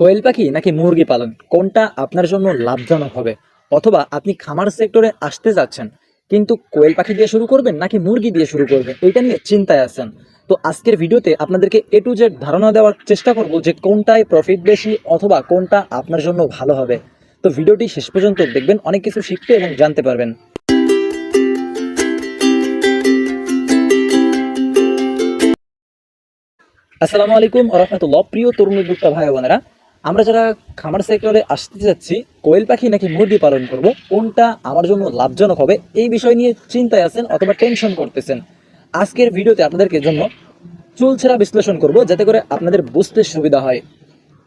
কোয়েল পাখি নাকি মুরগি পালন? কোনটা আপনার জন্য লাভজনক হবে? অথবা আপনি খামার সেক্টরে আসতে যাচ্ছেন, কিন্তু কোয়েল পাখি দিয়ে শুরু করবেন নাকি মুরগি দিয়ে শুরু করবেন? এটা নিয়ে চিন্তায় আছেন। তো আজকের ভিডিওতে আপনাদেরকে এ টু জেড ধারণা দেওয়ার চেষ্টা করব যে কোনটায় প্রফিট বেশি অথবা কোনটা আপনার জন্য ভালো হবে। তো ভিডিওটি শেষ পর্যন্ত দেখবেন, অনেক কিছু শিখতে এবং জানতে পারবেন। আসসালামু আলাইকুম, রহমতুল্লাহ। প্রিয় তরুণ উদ্যোক্তা ভাই বোনেরা আমরা যারা খামার সেক্টরে আসতে যাচ্ছি, কোয়েল পাখি নাকি মুরগি পালন করব, কোনটা আমার জন্য লাভজনক হবে, এই বিষয় নিয়ে চিন্তায় আছেন অথবা টেনশন করতেছেন। আজকের ভিডিওতে আপনাদেরকে জন্য চুলছেরা বিশ্লেষণ করব, যাতে করে আপনাদের বুঝতে সুবিধা হয়।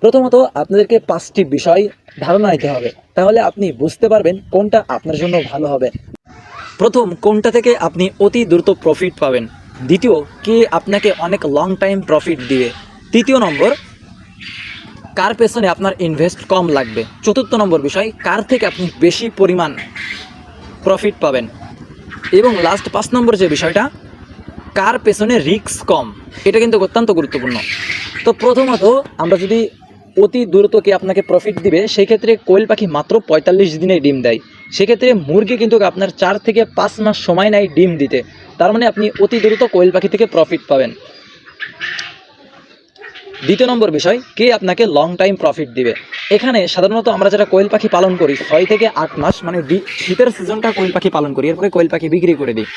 প্রথমত আপনাদেরকে পাঁচটি বিষয় ধারণা নিতে হবে, তাহলে আপনি বুঝতে পারবেন কোনটা আপনার জন্য ভালো হবে। প্রথম, কোনটা থেকে আপনি অতি দ্রুত প্রফিট পাবেন? দ্বিতীয়, কে আপনাকে অনেক লং টাইম প্রফিট দিবে? তৃতীয় নম্বর কার পেছনে আপনার ইনভেস্ট কম লাগবে? চতুর্থ নম্বর বিষয়, কার থেকে আপনি বেশি পরিমাণ প্রফিট পাবেন? এবং লাস্ট পাঁচ নম্বর যে বিষয়টা, কার পেছনে রিস্ক কম? এটা কিন্তু অত্যন্ত গুরুত্বপূর্ণ। তো প্রথমত, আমরা যদি অতি দ্রুত কে আপনাকে প্রফিট দিবে সেই ক্ষেত্রে কোয়েল পাখি মাত্র পঁয়তাল্লিশ দিনে ডিম দেয়। সেক্ষেত্রে মুরগি কিন্তু আপনার চার থেকে পাঁচ মাস সময় নেয় ডিম দিতে। তার মানে আপনি অতি দ্রুত কোয়েল পাখি থেকে প্রফিট পাবেন। দ্বিতীয় নম্বর বিষয়, কে আপনাকে লং টাইম প্রফিট দিবে? এখানে সাধারণত আমরা যারা কোয়েল পাখি পালন করি, ছয় থেকে আট মাস মানে শীতের সিজনটা কোয়েল পাখি পালন করি, এরপরে কোয়েল পাখি বিক্রি করে দিই।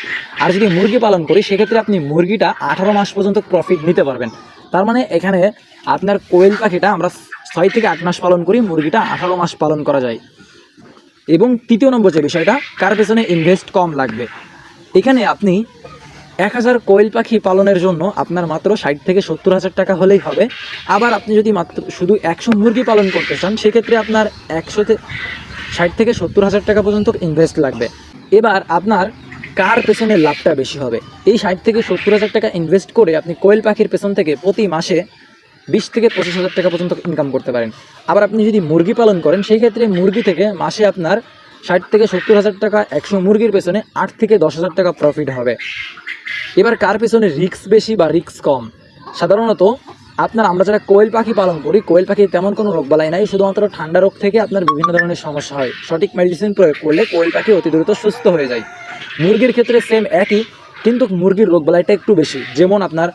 আর যদি মুরগি পালন করি, সেক্ষেত্রে আপনি মুরগিটা আঠারো মাস পর্যন্ত প্রফিট নিতে পারবেন। তার মানে এখানে আপনার কোয়েল পাখিটা আমরা ছয় থেকে আট মাস পালন করি, মুরগিটা আঠারো মাস পালন করা যায়। এবং তৃতীয় নম্বর যে বিষয়টা, কার পেছনে ইনভেস্ট কম লাগবে? এখানে আপনি এক হাজার কোয়েল পাখি পালনের জন্য আপনার মাত্র ষাট থেকে সত্তর হাজার টাকা হলেই হবে। আবার আপনি যদি মাত্র শুধু একশো মুরগি পালন করতে চান, সেক্ষেত্রে আপনার একশোতে ষাট থেকে সত্তর হাজার টাকা পর্যন্ত ইনভেস্ট লাগবে। এবার আপনার কার পেছনে লাভটা বেশি হবে? এই ষাট থেকে সত্তর হাজার টাকা ইনভেস্ট করে আপনি কোয়েল পাখির পেছন থেকে প্রতি মাসে বিশ থেকে পঁচিশ হাজার টাকা পর্যন্ত ইনকাম করতে পারেন। আবার আপনি যদি মুরগি পালন করেন সেই ক্ষেত্রে মুরগি থেকে মাসে আপনার ষাট থেকে সত্তর হাজার টাকা একশো মুরগির পেছনে আট থেকে দশ হাজার টাকা প্রফিট হবে। এবার কার পেছনে রিস্ক বেশি বা রিস্ক কম? সাধারণত আপনার, আমরা যারা কোয়েল পাখি পালন করি, কোয়েল পাখি তেমন কোনো রোগ বালাই নাই, শুধুমাত্র ঠান্ডা রোগ থেকে আপনার বিভিন্ন ধরনের সমস্যা হয়। সঠিক মেডিসিন প্রয়োগ করলে কোয়েল পাখি অতি দ্রুত সুস্থ হয়ে যায়। মুরগির ক্ষেত্রে সেম একই, কিন্তু মুরগির রোগ বালাইটা একটু বেশি। যেমন আপনার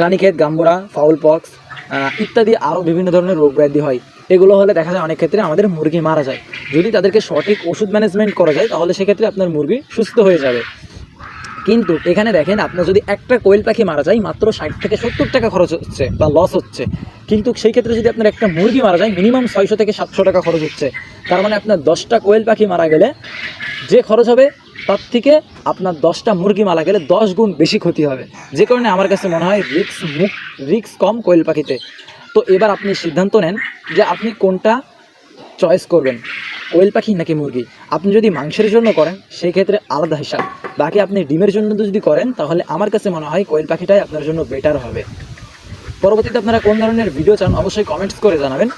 রানীক্ষেত গাম্বুরা ফাউল পক্স ইত্যাদি আরও বিভিন্ন ধরনের রোগ ব্যাধি হয়। এগুলো হলে দেখা যায় অনেক ক্ষেত্রে আমাদের মুরগি মারা যায়। যদি তাদেরকে সঠিক ওষুধ ম্যানেজমেন্ট করা যায়, তাহলে সেক্ষেত্রে আপনার মুরগি সুস্থ হয়ে যাবে। কিন্তু এখানে দেখেন আপনার যদি একটা কোয়েল পাখি মারা যায়, মাত্র ষাট থেকে সত্তর টাকা খরচ হচ্ছে বা লস হচ্ছে। কিন্তু সেই ক্ষেত্রে যদি আপনার একটা মুরগি মারা যায় মিনিমাম ছয়শো থেকে সাতশো টাকা খরচ হচ্ছে। তার মানে আপনার দশটা কোয়েল পাখি মারা গেলে যে খরচ হবে, তার থেকে আপনার দশটা মুরগি মারা গেলে দশ গুণ বেশি ক্ষতি হবে। যে কারণে আমার কাছে মনে হয় রিক্স মুখ রিক্স কম কোয়েল পাখিতে। তো এবার আপনি সিদ্ধান্ত নেন যে আপনি কোনটা চয়েস করবেন। কোয়েল পাখি নাকি মুরগি? আপনি যদি মাংসের জন্য করেন সেই ক্ষেত্রে আলাদা হিসাব। বাকি আপনি ডিমের জন্য যদি করেন, তাহলে আমার কাছে মনে হয় কোয়েল পাখিটাই আপনার জন্য বেটার হবে। পরবর্তীতে আপনারা কোন ধরনের ভিডিও চান, অবশ্যই কমেন্টস করে জানাবেন।